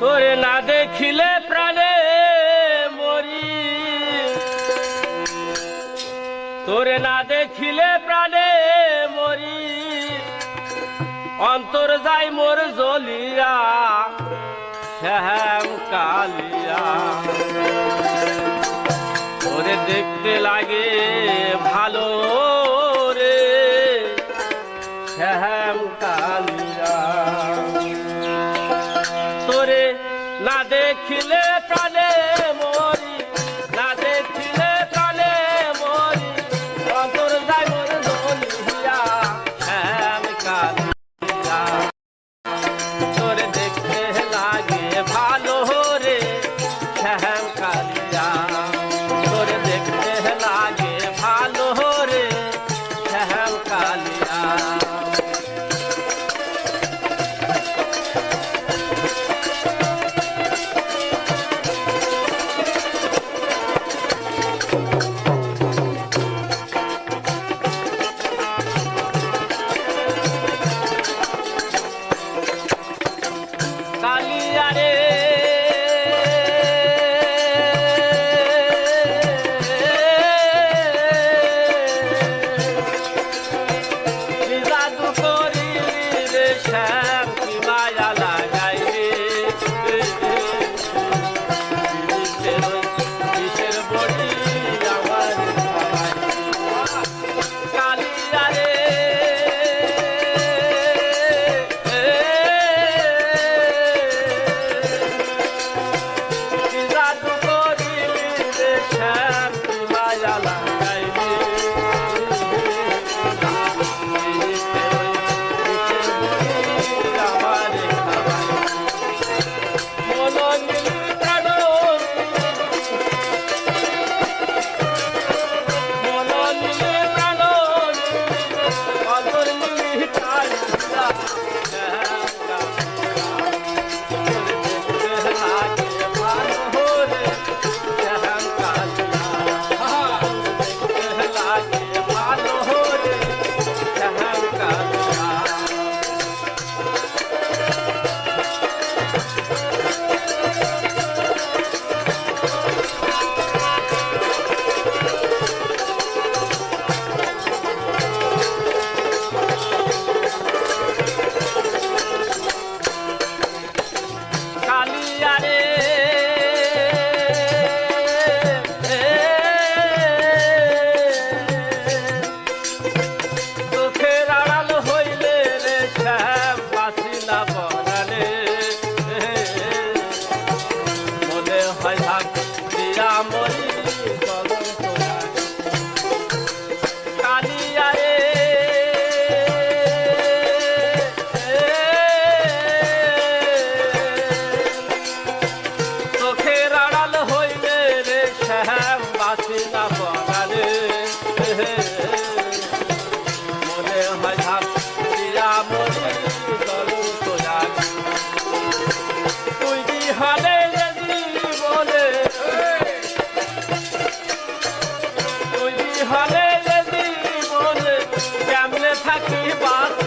তোরে না দেখিলে প্রাণে মরি। তোরে না দেখিলে প্রাণে মরি। অন্তর যাই মোর জলিয়া, শ্যাম কালিয়া। ওরে দেখতে লাগে শ্যাম কাল Yare. 他可以帮